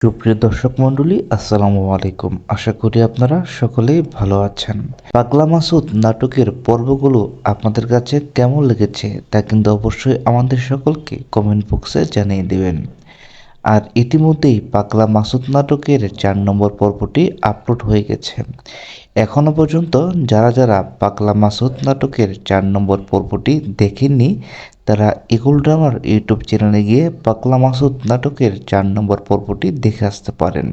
সুপ্রিয় দর্শক মণ্ডলী, আসসালামু আলাইকুম। আশা করি আপনারা সকলেই ভালো আছেন। পাগলা মাসুদ নাটকের পর্বগুলো আপনাদের কাছে কেমন লেগেছে তা কিন্তু অবশ্যই আমাদের সকলকে কমেন্ট বক্সে জানিয়ে দেবেন। আর ইতিমধ্যেই পাগলা মাসুদ নাটকের চার নম্বর পর্বটি আপলোড হয়ে গেছে। এখনও পর্যন্ত যারা যারা পাগলা মাসুদ নাটকের চার নম্বর পর্বটি দেখেননি তারা ইগুল ড্রামার ইউটিউব চ্যানেলে গিয়ে পাগলা মাসুদ নাটকের চার নম্বর পর্বটি দেখে আসতে পারেন।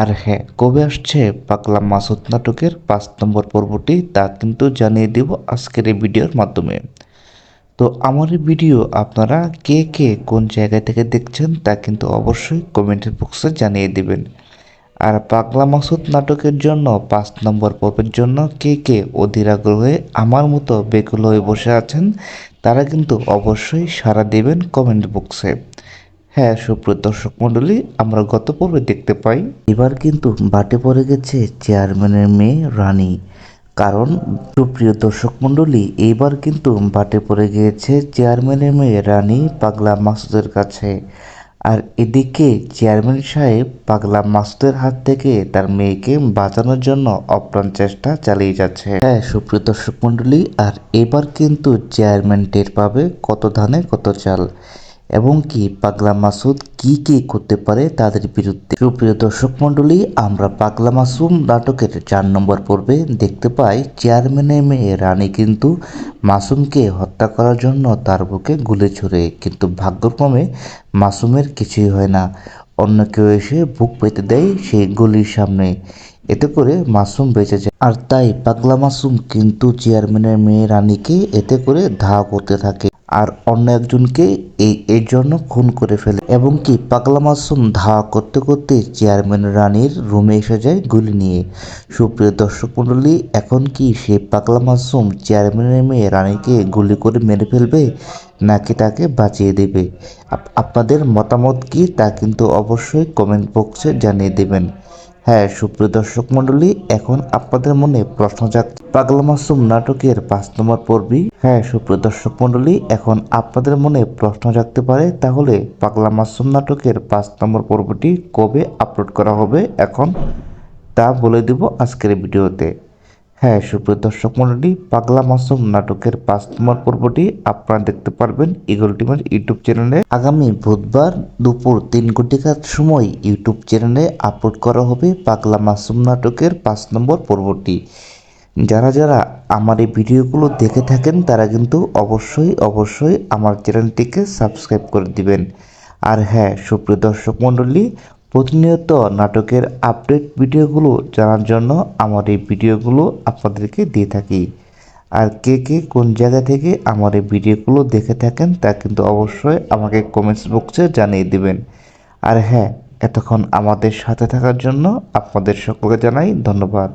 আর হ্যাঁ কবে আসছে পাকলা মাসুদ নাটকের পাঁচ নম্বর পর্বটি তা কিন্তু জানিয়ে দেব আজকের এই ভিডিওর মাধ্যমে। তো আমার এই ভিডিও আপনারা কে কে কোন জায়গা থেকে দেখছেন তা কিন্তু অবশ্যই কমেন্টের বক্সে জানিয়ে দেবেন। আর পাগলা মাসুদ নাটকের জন্য পাঁচ নম্বর পর্বের জন্য কে কে অধীর আগ্রহে আমার মতো বেকুল হয়ে বসে আছেন তারা কিন্তু অবশ্যই সাড়া দেবেন কমেন্ট বক্সে হ্যাঁ সুপ্রিয় দর্শক মণ্ডলী, আমরা গত পর্বে দেখতে পাই, এবার কিন্তু বাটে পড়ে গেছে চেয়ারম্যানের মেয়ে রানী। কারণ, সুপ্রিয় দর্শক মণ্ডলী এইবার কিন্তু বাটে পড়ে গিয়েছে চেয়ারম্যানের মেয়ে রানী পাগলা মাসুদের কাছে। আর এদিকে চেয়ারম্যান সাহেব পাগলা মাসুদের হাত থেকে তার মেয়েকে বাঁচানোর জন্য অপ্রাণ চেষ্টা চালিয়ে যাচ্ছে। হ্যাঁ সুপ্রিয় দর্শক মণ্ডলী, আর এবার কিন্তু চেয়ারম্যান টের পাবে কত ধানে কত চাল। এবং কি পাগলা মাসুদ কি কি করতে পারে তাদের বিরুদ্ধে? সুপ্রিয় দর্শক মণ্ডলী, আমরা পাগলা মাসুম নাটকের চার নম্বর পর্বে দেখতে পাই চেয়ারম্যানের মেয়ে রানী কিন্তু মাসুমকে হত্যা করার জন্য তার বুকে গুলি ছুড়ে। কিন্তু ভাগ্যক্রমে মাসুমের কিছুই হয় না। অন্য কেউ এসে বুক পেতে দেয় সেই গুলির সামনে। এতে করে মাসুম বেঁচে যায়। আর তাই পাগলা মাসুম কিন্তু চেয়ারম্যানের মেয়ে রানীকে এতে করে ধা করতে থাকে। আর অন্য একজনকে এই এর জন্য খুন করে ফেলে। এবং কি, পাগলা মাসুম ধাওয়া করতে করতে চেয়ারম্যান রানীর রুমে এসে যায় গুলি নিয়ে। সুপ্রিয় দর্শক মণ্ডলী, এখন কি সে পাগলা মাসুম চেয়ারম্যানের মেয়ে রানীকে গুলি করে মেরে ফেলবে, নাকি তাকে বাঁচিয়ে দেবে? আপনাদের মতামত কি তা কিন্তু অবশ্যই কমেন্ট বক্সে জানিয়ে দেবেন। হ্যাঁ সুপ্রিয় দর্শক মণ্ডলী, এখন আপনাদের মনে প্রশ্ন জাগছে পাগলা মাসুম নাটকের পাঁচ নম্বর পর্বই হ্যাঁ সুপ্রিয় দর্শক মণ্ডলী, এখন আপনাদের মনে প্রশ্ন জাগতে পারে, তাহলে পাগলা মাসুম নাটকের পাঁচ নম্বর পর্বটি কবে আপলোড করা হবে? এখন তা বলে দেব আজকের ভিডিওতে। হ্যাঁ সুপ্রিয় দর্শক মণ্ডলী, পাগলা মাসুম নাটকের পাঁচ নম্বর পর্বটি আপনারা দেখতে পারবেন ইগল টিমের ইউটিউব চ্যানেলে। আগামী বুধবার দুপুর তিন ঘটিকার সময় ইউটিউব চ্যানেলে আপলোড করা হবে পাগলা মাসুম নাটকের পাঁচ নম্বর পর্বটি। যারা যারা আমার এই ভিডিওগুলো দেখে থাকেন, তারা কিন্তু অবশ্যই অবশ্যই আমার চ্যানেলটিকে সাবস্ক্রাইব করে দিবেন। আর হ্যাঁ সুপ্রিয় দর্শক মণ্ডলী প্রতিনিয়ত নাটকের আপডেট ভিডিওগুলো জানার জন্য আমার এই ভিডিওগুলো আপনাদেরকে দিয়ে থাকি। আর কে কে কোন জায়গা থেকে আমার এই ভিডিওগুলো দেখে থাকেন তা কিন্তু অবশ্যই আমাকে কমেন্টস বক্সে জানিয়ে দেবেন। আর হ্যাঁ এতক্ষণ আমাদের সাথে থাকার জন্য আপনাদের সকলকে জানাই ধন্যবাদ।